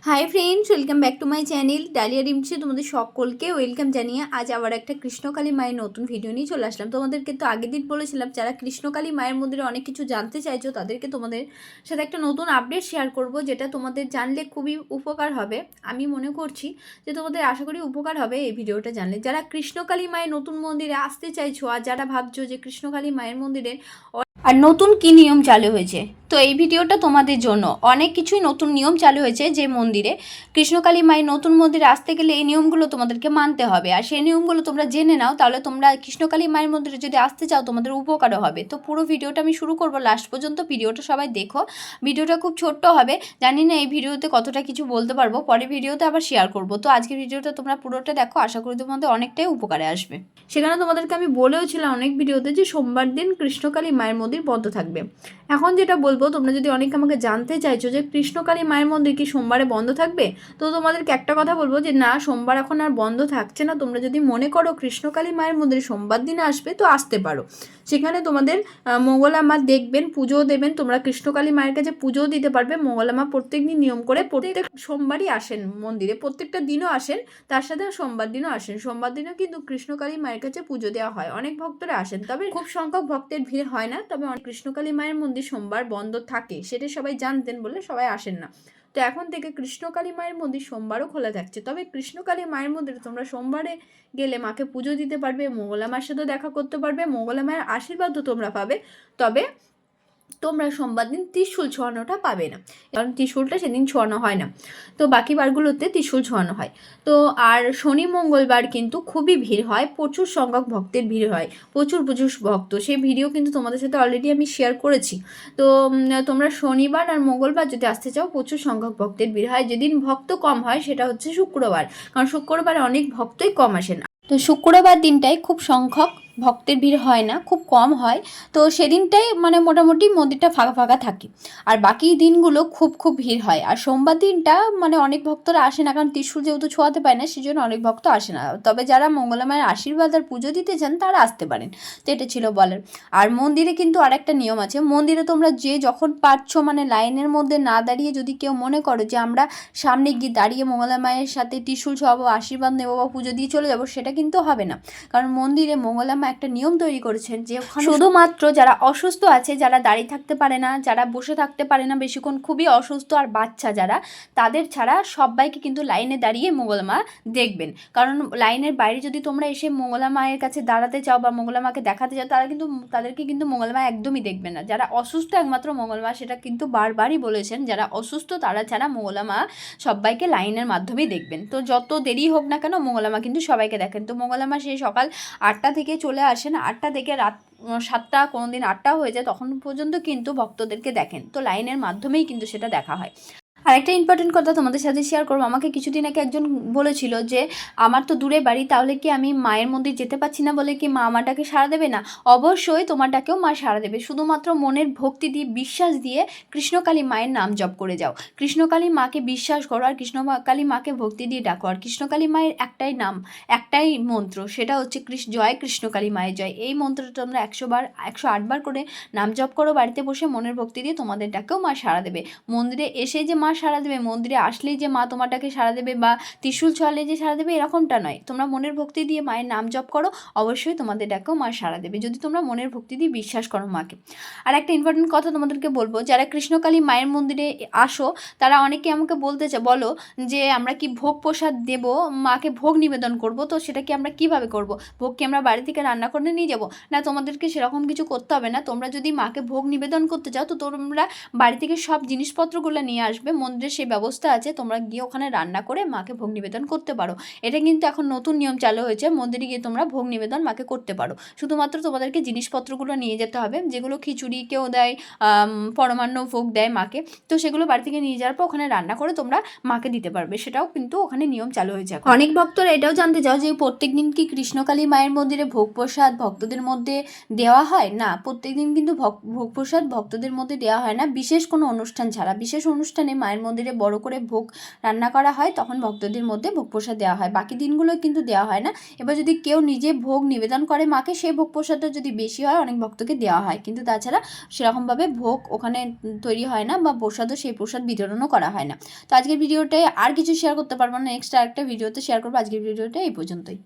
Hi friends welcome back to my channel Dalia রিমসে তোমাদের সকলকে welcome জানিয়ে আজ আবার একটা কৃষ্ণকালী মায়ের নতুন ভিডিও নিয়ে চলে আসলাম। তোমাদেরকে তো আগের দিন বলেছিলাম, যারা কৃষ্ণকালী মায়ের মন্দিরে অনেক কিছু জানতে চাইছো, তাদেরকে তোমাদের সাথে একটা নতুন আপডেট শেয়ার করব, যেটা তোমাদের জানলে খুবই উপকার হবে। আমি মনে করছি যে তোমাদের আশা করি উপকার হবে এই ভিডিওটা জানলে। যারা কৃষ্ণকালী মায়ের নতুন মন্দিরে আসতে চাইছো, আর যারা ভাবছ যে কৃষ্ণকালী মায়ের মন্দিরে আর নতুন কি নিয়ম চালু হয়েছে? তো এই ভিডিওটা তোমাদের জন্য। অনেক কিছুই নতুন নিয়ম চালু হয়েছে যে মন্দিরে। কৃষ্ণকালী মায়ের নতুন মন্দিরে আসতে গেলে এই নিয়মগুলো তোমাদেরকে মানতে হবে। আর সেই নিয়মগুলো তোমরা জেনে নাও, তাহলে তোমরা কৃষ্ণকালী মায়ের মন্দিরে যদি আসতে চাও, তোমাদের উপকারও হবে। তো পুরো ভিডিওটা আমি শুরু করব লাস্ট পর্যন্ত। ভিডিওটা সবাই দেখো। ভিডিওটা খুব ছোট্ট হবে। জানি না এই ভিডিওতে কতটা কিছু বলতে পারব। পরে ভিডিওতে আবার শেয়ার করব। তো আজকের ভিডিওটা তোমরা পুরোটা দেখো। আশা করি তোমাদের অনেকটাই উপকারে আসবে। সেখানে তোমাদেরকে আমি বলেও ছিলাম অনেক ভিডিওতে যে সোমবার দিন কৃষ্ণকালী মায়ের মন্দির বন্ধ থাকবে। এখন যেটা বলব, তোমরা যদি অনেক আমাকে জানতে চাইছো যে কৃষ্ণকালী মায়ের মন্দির কি সোমবারে বন্ধ থাকবে, তো তোমাদেরকে একটা কথা বলব যে না, সোমবার এখন আর বন্ধ থাকছে না। তোমরা যদি মনে করো কৃষ্ণকালী মায়ের মন্দির সোমবার দিনে আসবে, তো আসতে পারো। সেখানে তোমাদের মঙ্গলা মা দেখবেন, পুজোও দেবেন। তোমরা কৃষ্ণকালী মায়ের কাছে পুজোও দিতে পারবে। মঙ্গলা মা প্রত্যেক দিন নিয়ম করে প্রত্যেক সোমবারই আসেন মন্দিরে। প্রত্যেকটা দিনও আসেন, তার সাথে সোমবার দিনও আসেন। সোমবার দিনও কিন্তু কৃষ্ণকালী মায়ের কাছে পুজো দেওয়া হয়। অনেক ভক্তরা আসেন, তবে খুব সংখ্যক ভক্তের ভিড় হয় না। তবে অনেক কৃষ্ণকালী মায়ের মন্দির সোমবার বন্ধ থাকে, সেটা সবাই জানতেন বলে সবাই আসেন না। তো এখন থেকে কৃষ্ণকালী মায়ের মন্দির সোমবারও খোলা থাকছে। তবে কৃষ্ণকালী মায়ের মন্দিরে তোমরা সোমবারে গেলে মাকে পুজো দিতে পারবে, মঙ্গলা মায়ের সাথে দেখা করতে পারবে, মঙ্গলা মায়ের আশীর্বাদও তোমরা পাবে। তবে তোমরা সোমবার দিন ত্রিশূল ছোঁয়ানোটা পাবে না। কারণ ত্রিশূলটা সেদিন ছোঁয়ানো হয় না। তো বাকি বারগুলোতে ত্রিশূল ছোঁয়ানো হয়। তো আর শনি, মঙ্গলবার কিন্তু খুবই ভিড় হয়। প্রচুর সংখ্যক ভক্তের ভিড় হয়। প্রচুর প্রচুর ভক্ত। সেই ভিডিও কিন্তু তোমাদের সাথে অলরেডি আমি শেয়ার করেছি। তো তোমরা শনিবার আর মঙ্গলবার যদি আসতে চাও, প্রচুর সংখ্যক ভক্তের ভিড় হয়। যেদিন ভক্ত কম হয়, সেটা হচ্ছে শুক্রবার। কারণ শুক্রবার অনেক ভক্তই কম আসেন। তো শুক্রবার দিনটাই খুব সংখ্যক ভক্তের ভিড় হয় না, খুব কম হয়। তো সেদিনটাই মানে মোটামুটি মন্দিরটা ফাঁকা ফাঁকা থাকে। আর বাকি দিনগুলো খুব খুব ভিড় হয়। আর সোমবার দিনটা মানে অনেক ভক্তরা আসে না, কারণ ত্রিশূল যেহেতু ছোঁয়াতে পায় না সেই জন্য অনেক ভক্ত আসে না। তবে যারা মঙ্গলামায়ের আশীর্বাদ আর পুজো দিতে চান, তারা আসতে পারেন। তো এটা ছিল বলার। আর মন্দিরে কিন্তু আরেকটা নিয়ম আছে। মন্দিরে তোমরা যে যখন পারছ মানে লাইনের মধ্যে না দাঁড়িয়ে যদি কেউ মনে করো যে আমরা সামনে গিয়ে দাঁড়িয়ে মঙ্গলা মায়ের সাথে ত্রিশূল ছোঁয়াবো, আশীর্বাদ নেব বা পুজো দিয়ে চলে যাব, সেটা কিন্তু হবে না। কারণ মন্দিরে মঙ্গলা মা একটা নিয়ম তৈরি করেছেন যে শুধুমাত্র যারা অসুস্থ আছে, যারা দাঁড়িয়ে থাকতে পারে না, যারা বসে থাকতে পারে না, বেশিক্ষণ খুবই অসুস্থ আর বাচ্চা যারা, তাদের ছাড়া সবাইকে কিন্তু লাইনে দাঁড়িয়ে মা দেখবেন। কারণ লাইনের বাইরে যদি তোমরা এসে মঙ্গলা মায়ের কাছে দাঁড়াতে চাও বা মঙ্গলা মাকে দেখাতে চাও, তারা কিন্তু তাদেরকে কিন্তু মঙ্গলা মা একদমই দেখবে না। যারা অসুস্থ একমাত্র মঙ্গলা মা, সেটা কিন্তু বারবারই বলেছেন, যারা অসুস্থ তারা ছাড়া মঙ্গলা মা সবাইকে লাইনের মাধ্যমেই দেখবেন। তো যত দেরি হোক না কেন মঙ্গলা মা কিন্তু সবাইকে দেখেন। তো মঙ্গলা মা সেই সকাল আটটা থেকে চলে আসেন, আটটা থেকে রাত সাতটা কোনো দিন আটটা হয়ে যায়, তখন পর্যন্ত কিন্তু ভক্তদেরকে দেখেন। তো লাইনের মাধ্যমেই কিন্তু সেটা দেখা হয়। আরেকটা ইম্পর্টেন্ট কথা তোমাদের সাথে শেয়ার করব। আমাকে কিছুদিন আগে একজন বলেছিল যে, আমার তো দূরে বাড়ি, তাহলে কি আমি মায়ের মন্দির যেতে পারছি না বলে কি মা আমারটাকে সাড়া দেবে না? অবশ্যই তোমারটাকেও মা সাড়া দেবে। শুধুমাত্র মনের ভক্তি দিয়ে, বিশ্বাস দিয়ে কৃষ্ণকালী মায়ের নাম জপ করে যাও। কৃষ্ণকালী মাকে বিশ্বাস করো আর কৃষ্ণকালী মাকে ভক্তি দিয়ে ডাকো। আর কৃষ্ণকালী মায়ের একটাই নাম, একটাই মন্ত্র, সেটা হচ্ছে কৃষ্ণ, জয় কৃষ্ণকালী মায়ের জয়। এই মন্ত্রটা তোমরা একশো বার, একশো আটবার করে নাম জপ করো বাড়িতে বসে। মনের ভক্তি দিয়ে তোমাদের ডাকেও মা সাড়া দেবে। মন্দিরে এসে যে মা সাড়া দেবে, মন্দিরে আসলেই যে মা তোমারটাকে সাড়া দেবে বা ত্রিশূল ছড়ালে যে সাড়া দেবে এরকমটা নয়। তোমরা মনের ভক্তি দিয়ে মায়ের নাম জপ করো, অবশ্যই তোমাদের ডাকেও মা সাড়া দেবে। যদি তোমরা মনের ভক্তি দিয়ে বিশ্বাস করো মাকে। আর একটা ইম্পর্টেন্ট কথা তোমাদেরকে বলব, যারা কৃষ্ণকালী মায়ের মন্দিরে আসো, তারা অনেকে আমাকে বলতে চা বলো যে আমরা কি ভোগ প্রসাদ দেব, মাকে ভোগ নিবেদন করব, তো সেটা কি আমরা কীভাবে করব? ভোগ কি আমরা বাড়ি থেকে রান্না করে নিয়ে যাব? না, তোমাদেরকে সেরকম কিছু করতে হবে না। তোমরা যদি মাকে ভোগ নিবেদন করতে চাও তো তোমরা বাড়ি থেকে সব জিনিসপত্রগুলো নিয়ে আসবে মন্দিরে সেই ব্যবস্থা আছে, তোমরা গিয়ে ওখানে রান্না করে মাকে ভোগ নিবেদন করতে পারো। এটা কিন্তু এখন নতুন নিয়ম চালু হয়েছে, মন্দিরে গিয়ে তোমরা ভোগ নিবেদন মাকে করতে পারো। শুধুমাত্র তোমাদেরকে জিনিসপত্রগুলো নিয়ে যেতে হবে, যেগুলো খিচুড়ি কেউ দেয় পরমান্ন ভোগ দেয় মাকে, তো সেগুলো বাড়ি থেকে নিয়ে যাওয়ার পর ওখানে রান্না করে তোমরা মাকে দিতে পারবে। সেটাও কিন্তু ওখানে নিয়ম চালু হয়েছে। অনেক ভক্তরা এটাও জানতে চাও যে প্রত্যেক দিন কি কৃষ্ণকালী মায়ের মন্দিরে ভোগ প্রসাদ ভক্তদের মধ্যে দেওয়া হয়? না প্রত্যেক দিন কিন্তু ভোগ প্রসাদ ভক্তদের মধ্যে দেওয়া হয় না, বিশেষ কোনো অনুষ্ঠান ছাড়া। বিশেষ অনুষ্ঠানে মায়ের মায়ের মন্দিরে বড় করে ভোগ রান্না করা হয়, তখন ভক্তদের মধ্যে ভোগ প্রসাদ দেওয়া হয়। বাকি দিনগুলো কিন্তু দেওয়া হয় না। এবার যদি কেউ নিজে ভোগ নিবেদন করে মাকে, সেই ভোগ প্রসাদটা যদি বেশি হয়, অনেক ভক্তকে দেওয়া হয়। কিন্তু তাছাড়া সেরকমভাবে ভোগ ওখানে তৈরি হয় না বা প্রসাদও, সেই প্রসাদ বিতরণও করা হয় না। তো আজকের ভিডিওটায় আর কিছু শেয়ার করতে পারব না। নেক্সট আরেকটা ভিডিওতে শেয়ার করব। আজকের ভিডিওটা এই পর্যন্তই।